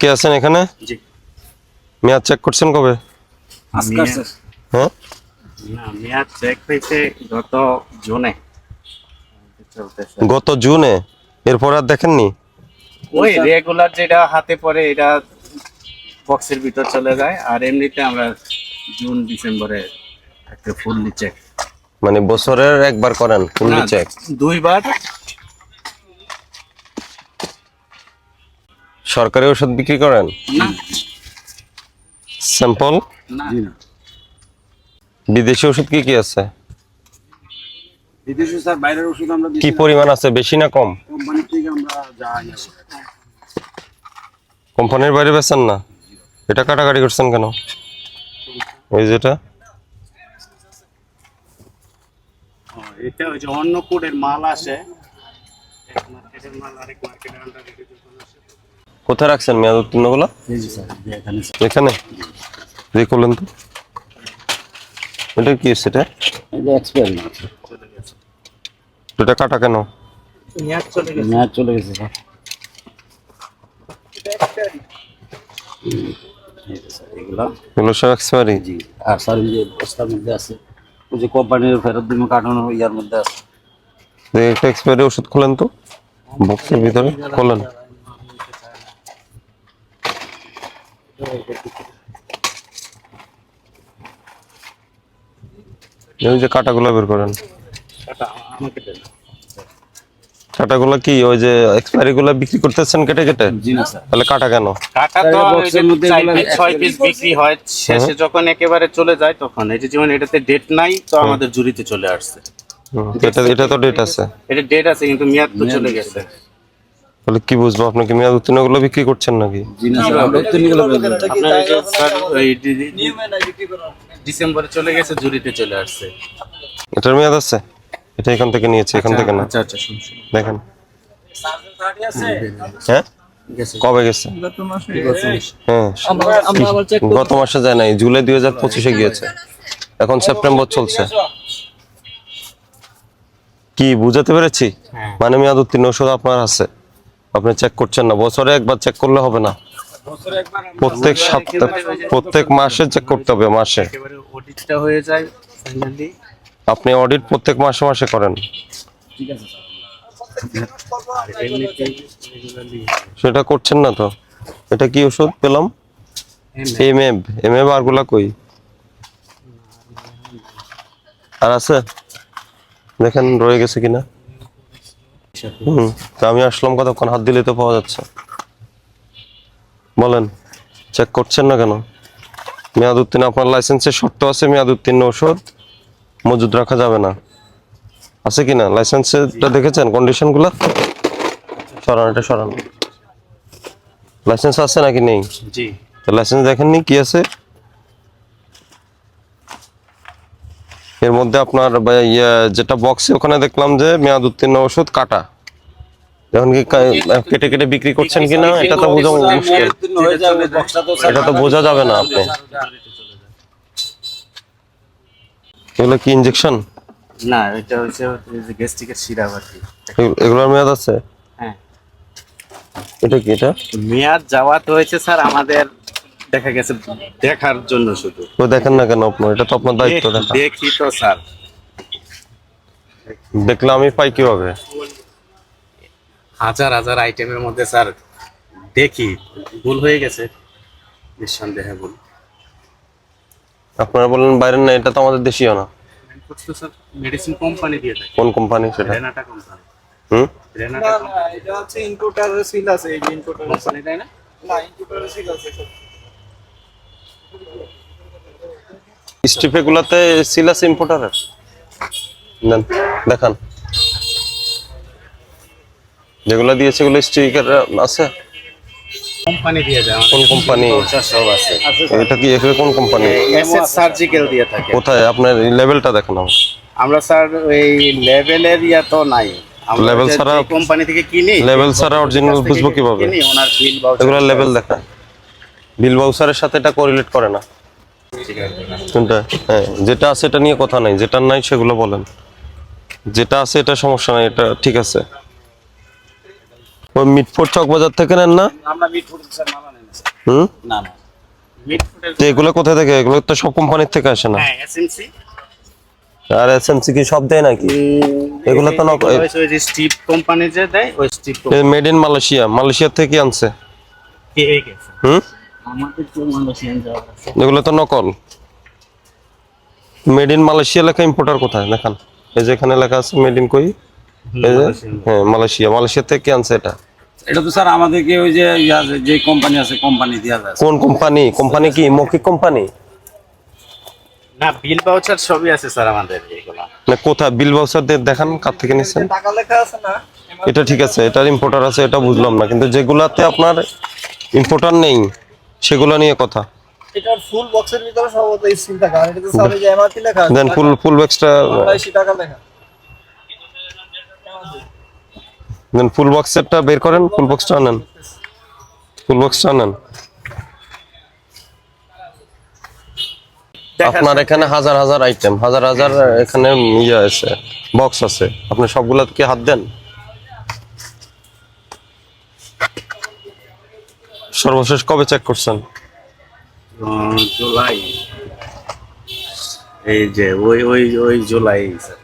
কে আছেন এখানে? জি। মেয়াদ চেক করছেন কবে? হ্যাঁ? না মেয়াদ চেক হয়েছে গত জুনে। গত জুনে? এরপর আর দেখেননি? ওই রেগুলার যেটা হাতে পড়ে এটা বক্সের ভিতর চলে যায়। আর এমনিতে আমরা জুন ডিসেম্বরে একটা ফুললি চেক মানে বছরের একবার করেন ফুললি চেক দুইবার সরকারি ওষুধ বিক্রি করেন? না। স্যাম্পল না। বিদেশি ওষুধ কি কি আছে? বিদেশি স্যার বাইরের ওষুধ আমরা কি পরিমাণ আছে বেশি না কম? কোম্পানি থেকে আমরা যাই কোম্পানির বাইরে বেচেন না? এটা কাটাকাটি করছেন কেন? ওই যেটা এটা? ওই যে অন্য কোডের মাল আসে। এক মার্কেটের মাল আরেক মার্কেটের আন্ডার কোথায় রাখছেন মেয়াদ উত্তীর্ণগুলো এখানে এখানে? দিয়ে করলেন তো। এটা কি সেটা এটা? এক্সপায়ারি আছে চলে গেছে এটা কাটা কেন? মেয়াদ চলে গেছে। ম্যাচ চলে গেছে স্যার। এই যে স্যার এগুলা। সব এক্সপায়ারি জি আর স্যার যে বস্তার মধ্যে আছে ওই যে কোম্পানির ফেরত কাটানো ইয়ার মধ্যে আছে। একটা এক্সপায়ারি ওষুধ খোলেন তো বক্সের ভিতরে খোলেন। এই যে কাটাগুলো বের করেন। কাটাগুলো কি ওই যে এক্সপায়ারি গুলো বিক্রি করতেছেন কেটে কেটে? জি না স্যার। তাহলে কাটা কেন? কাটা তো ওই ছয় পিস বিক্রি হয় শেষে যখন একেবারে চলে যায় তখন। এই যে যেমন এটাতে ডেট নাই তো আমাদের জুরিতে চলে আসছে। এটা এটা তো ডেট আছে। এটা ডেট আছে কিন্তু মেয়াদ তো চলে গেছে। তাহলে কি বুঝব? আপনি কি মেয়াদ উত্তীর্ণগুলো বিক্রি করছেন নাকি? জি না স্যার আমরা উত্তীর্ণ গেলে বলবেন। আপনার এই যে স্যার ওই ডি- ডি- ডিসেম্বরে চলে গেছে জুরিতে চলে আসছে। এটার মেয়াদ আছে? এটা এখান থেকে নিয়েছি এখান থেকে না? আচ্ছা আচ্ছা। দেখেন। হ্যাঁ? কবে গেছে? হ্যাঁ। গত মাসে যায় নাই জুলাই দুই হাজার পঁচিশে গিয়েছে। এখন সেপ্টেম্বর চলছে। কি বুঝাতে পেরেছি? হ্যাঁ। মানে মেয়াদ উত্তীর্ণ ওষুধ আপনার আছে? আপনি চেক করছেন না বছরে একবার চেক করলে হবে না। প্রত্যেক সপ্তাহ প্রত্যেক মাসে চেক করতে হবে মাসে। অডিটটা হয়ে যায় ফাইনালি আপনি অডিট প্রত্যেক মাসে মাসে করেন। আর এমনিতে রেগুলারলি সেটা করছেন না তো? এটা কি ওষুধ পেলাম? এম এম এম এম আরগুলা কই? আর আছে? দেখেন রয়ে গেছে কিনা? হুম তা আমি আসলাম কতক্ষণ? হাত দিলে তো পাওয়া যাচ্ছে। বলেন চেক করছেন না কেন? মেয়াদ উত্তীর্ণ আপনার লাইসেন্সের শর্ত আছে মেয়াদ উত্তীর্ণ ওষুধ মজুদ রাখা যাবে না। আছে কিনা লাইসেন্সেরটা দেখেছেন কন্ডিশনগুলা সরান এটা সরান। লাইসেন্স আছে নাকি নেই? জি। তো লাইসেন্স দেখেননি কি আছে? এর মধ্যে আপনার ইয়ে যেটা বক্সে ওখানে দেখলাম যে মেয়াদ উত্তীর্ণ ওষুধ কাটা। এখন কি কেটে কেটে বিক্রি করছেন কিনা এটা তো বোঝা মুশকিল। এটা তো বোঝা যাবে না আপনি। এগুলো কি ইনজেকশন না এটা হচ্ছে গ্যাস্ট্রিকের সিরাপ আর কি। এগুলোর মেয়াদ আছে? হ্যাঁ। এটা কি এটা? মেয়াদ যাওয়া তো হয়েছে স্যার আমাদের দেখা গেছে দেখার জন্য শুধু। তো দেখেন না কেন আপনার? এটা তো আপনার দায়িত্ব দেখা। দেখি তো স্যার। দেখলে আমি পাই কীভাবে? হাজার হাজার আইটেমের মধ্যে স্যার দেখি। ভুল হয়ে গেছে। নিঃসন্দেহে ভুল। আপনারা বললেন বাইরের না এটা তো আমাদের দেশীয় না। তো স্যার মেডিসিন কোম্পানি দিয়ে থাকে। কোন কোম্পানি সেটা? রেনাটা কোম্পানি হুম? রেনাটা এটা হচ্ছে ইনপুটার সিল আছে এই কোম্পানি তাই না? না ইনপুটার সিল আছে গুলাতে সিলাস ইম্পোর্টারের দেখান। যেগুলো দিয়েছে এগুলো স্টিকার আছে? কোম্পানি দিয়ে যায় কোন কোম্পানি? সব আছে এটা কি এখানে কোন কোম্পানি? এসএস সার্জিক্যাল দিয়ে থাকে। কোথায়? আপনার লেভেলটা দেখেন আমার। স্যার ওই লেভেলের ইয়া তো নাই। যে- ছাড়া- যে কোম্পানি থেকে কিনি level ছাড়া original বুঝব কীভাবে? কিনি ওনার বিল বাউচার এগুলো লেভেল দেখা বিল বাউসারের সাথে এটা কোরিলেট করে না। কোনটা? হ্যাঁ যেটা আছে এটা নিয়ে কথা নাই যেটা নাই সেগুলো বলেন। যেটা আছে এটা সমস্যা নাই এটা ঠিক আছে। ওই মিটফোর্ট চক বাজার থেকে নেন না? আমরা মিটফুট স্যার মালা নেন হুম? না না। এগুলো কোথায় থেকে? এগুলো তো সব কোম্পানির থেকে আসে না। হ্যাঁ এসএমসি আর এসএমসি কি সব দেয় নাকি? এগুলো তো নক- ওই যে স্টিপ কোম্পানি যে দেয় ওই strip made in Malaysia. Malaysia থেকে আনছে। পেয়ে হুম? এগুলো তো নকল। মেড ইন মালয়েশিয়া লেখা ইম্পোর্টার কোথায়? দেখান। এই যে এখানে লেখা আছে মেড ইন কই? এই যে হ্যাঁ মালয়েশিয়া। মালয়েশিয়া থেকে আনছে এটা? এটা তো স্যার আমাদেরকে ওই যে যে- যে কোম্পানি আছে কোম্পানি দেওয়া যায় কোন কোম্পানি কোম্পানি কি? মৌখিক কোম্পানি না বিল ভাউচার সবই আছে স্যার আমাদের এগুলা না কোথায়? বিল বাউসার দেখান কার থেকে নিছেন টাকা লেখা আছে না? এটা ঠিক আছে এটার ইম্পোর্টার আছে এটা বুঝলাম না। কিন্তু যেগুলাতে আপনার ইম্পোর্টার নেই সেগুলো নিয়ে কথা। এটার ফুল বক্সের ভিতরে সম্ভবত এই সিল আর এটাতে স্যার যে এমআরপি লেখা আছে দেন ফুল ফুল বক্সটা বাংলাদেশি টাকা লেখা। দেন ফুল বক্সেরটা বের করেন ফুল বক্সটা আনেন। ফুল বক্সটা আনেন। আপনার এখানে হাজার হাজার আইটেম হাজার হাজার এখানে ইয়ে আছে বক্স আছে। আপনি সবগুলা কি হাত দেন। সর্বশেষ কবে চেক করছেন? জুলাই। এই যে ওই ওই ওই জুলাই স্যার।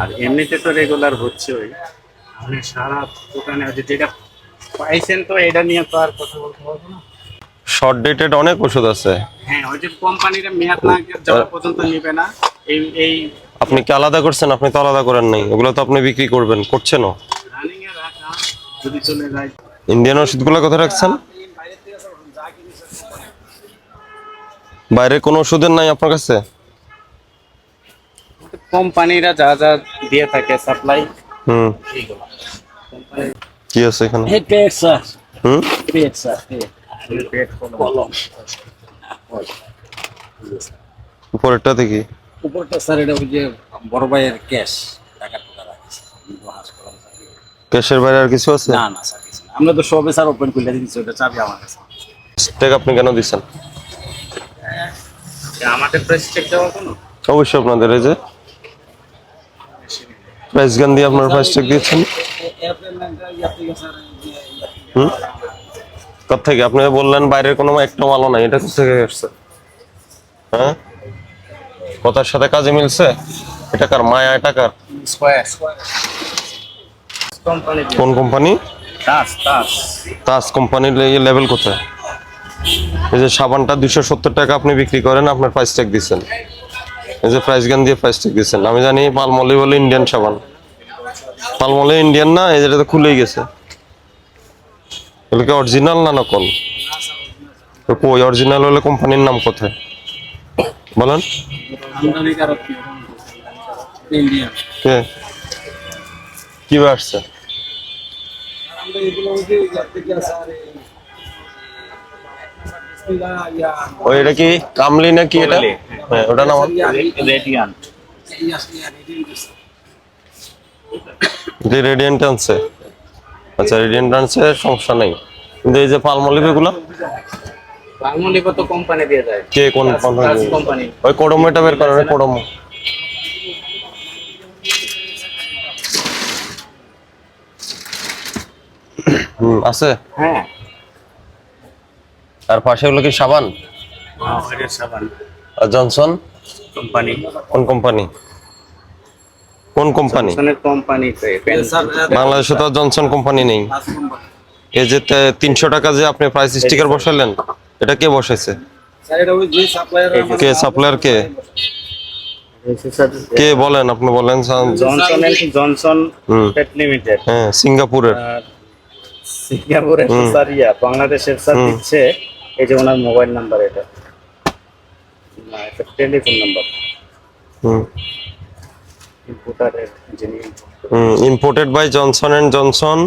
আর এমনিতে তো রেগুলার হচ্ছে ওই। আপনি সারা দোকানে আছে যেটা পাইছেন তো এটা নিয়ে তো আর কথা বলতে পারব না। শর্ট ডেটেড অনেক ওষুধ আছে। হ্যাঁ ওই যে কোম্পানির মেয়াদ না যাওয়া পর্যন্ত নিবে না। এই এই আপনি কি আলাদা করছেন? আপনি তো আলাদা করেন নাই। ওগুলো তো আপনি বিক্রি করবেন। করছেনও? রানিং এ রাখা যদি চলে যায়। ইন্ডিয়ান ওষুধগুলো কোথায় রাখছেন? বাইরে কোনো ওষুধের নাই আপনার কাছে? কোম্পানিরা যা যা দিয়ে থাকে সাপ্লাই হুম। কি আছে এখানে? এই পেট স্যার হুম? পেট স্যার পেট কলম উপরেরটা দেখি। উপরটা স্যার এটা ওই যে বড় ভাইয়ের ক্যাশ টাকা টাকা রাখছে ক্যাশের বাইরে আর কিছু আছে? না না স্যার কিছু না। আমরা তো সবে স্যার ওপেন করে দিচ্ছি ওটা চাবি আমার কাছে। স্টেক আপনি কেন দিচ্ছেন? আমাদের প্রেস চেক দেওয়া কোনো অবশ্যই আপনাদের এই যে প্রাইস গান দিয়ে আপনার প্রাইস চেক দিয়েছেন। হুম? কোথা থেকে আপনি বললেন বাইরের কোনো একটা মালও নাই এটা কোথা থেকে আসছে হ্যাঁ? কথার সাথে কাজে মিলছে? এটা কার মায়া এটা কার? কোন কোম্পানি? তাস তাস তাস কোম্পানির লেভেল কোথায়? এই যে সাবানটা দুশো সত্তর টাকা আপনি বিক্রি করেন, আপনার প্রাইস ট্যাগ দিচ্ছেন। এই যে প্রাইস গান দিয়ে প্রাইস ট্যাগ দিচ্ছেন। আমি জানি পালমলি বলে ইন্ডিয়ান সাবান। পালমলি ইন্ডিয়ান না, এই যেটা তো খুলেই গেছে। এগুলোকে অরিজিনাল না নকল? কই অরিজিনাল হলে কোম্পানির নাম কোথায়? বলেন। কে? আসছে? ওই এটা কি কামলি না কি এটা হ্যাঁ ওটা নাম রেডিয়ান্ট যে রেডিয়েন্ট আনছে। আচ্ছা রেডিয়েন্ট আনছে সমস্যা নেই। কিন্তু এই যে পালমলিভ এগুলো পালমোলিভ তো কোম্পানি দিয়ে যায় কে কোন কোম্পানি ওই কোডমো এটা বের করে কোডমো হুম আছে? হ্যাঁ। আর পাশে ওগুলো কি সাবান? জনসন? কোম্পানি। কোন কোম্পানি? কোন কোম্পানি? বাংলাদেশে তো জনসন কোম্পানি নেই। এই যে তিনশো টাকা যে আপনি প্রাইস স্টিকার বসালেন এটা কে বসাইছে? স্যার এটা ওই যে সাপ্লায়ার কে সাপ্লায়ার কে? কে বলেন আপনি বলেন জনসন জনসন লিমিটেড। হ্যাঁ সিঙ্গাপুরের। সিঙ্গাপুরের বাংলাদেশের দিচ্ছে এই যে ওনার মোবাইল নাম্বার এটা। না এটা টেলিফোন নাম্বার। হুম। ইম্পোর্টারের যিনি হুম imported by Johnson and Johnson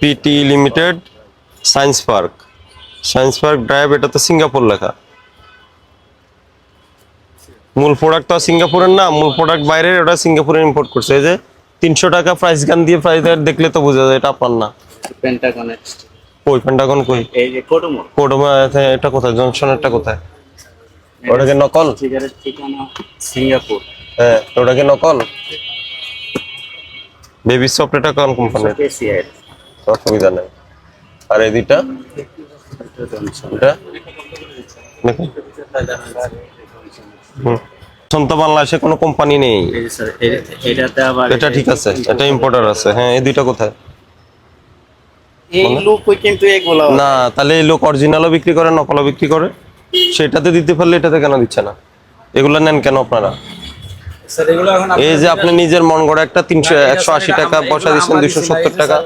PT limited science park science park drive এটা তো সিঙ্গাপুর লেখা। মূল প্রোডাক্ট তো সিঙ্গাপুরের না মূল প্রোডাক্ট বাইরের ওটা সিঙ্গাপুরে ইম্পোর্ট করছে। এই যে তিনশো টাকা প্রাইস গান দিয়ে প্রাইস দেখলে তো বোঝা যায় এটা আপনার না। পেন্টাগনের কই পেন্টাগন কই? এই যে কোডমো কোডমা এটা কোথায়? জনসনেরটা কোথায়? ওটা কি নকল ঠিকানা সিঙ্গাপুর। হ্যাঁ ওটা কি নকল? বেবি সফট এটা কোন কোম্পানি কেসিআই অসুবিধা নেই। আর এই দুইটা? এটা? বাংলাদেশে কোনো কোম্পানি নেই? এটা ঠিক আছে এটা ইম্পোর্টার আছে। হ্যাঁ এই দুইটা কোথায়? এই লুক কিন্তু এগুলো না তাহলে এই লোক অরিজিনালও বিক্রি করে নকলও বিক্রি করে। সেটাতে দিতে পারলে এটাতে কেন দিচ্ছে না? এগুলো নেন কেন আপনারা? এই যে আপনি নিজের মন গড়া একটা তিনশো একশো আশি টাকা বসা দিচ্ছেন দুইশো সত্তর টাকা।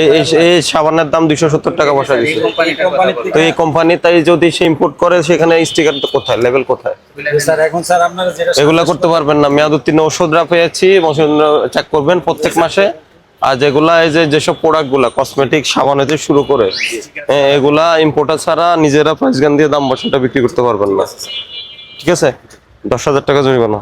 এই এই- এই সাবানের দাম দুইশো সত্তর টাকা বসা এই দিচ্ছে। তো এই কোম্পানি তাই যদি সে ইম্পোর্ট করে সেখানে স্টিকার তো কোথায়? লেভেল কোথায়? স্যার এখন স্যার আপনারা যেটা এগুলা করতে পারবেন না। মেয়াদ উত্তীর্ণ ওষুধরা পেয়েছি চেক করবেন প্রত্যেক মাসে। আর যেগুলা এই যে যেসব প্রোডাক্টগুলা কসমেটিক সাবান হতে শুরু করে এগুলা ইম্পোর্টার ছাড়া নিজেরা প্রাইস গান দিয়ে দাম বসাটা বিক্রি করতে পারবেন না। ঠিক আছে? দশ হাজার টাকা জরিমানা।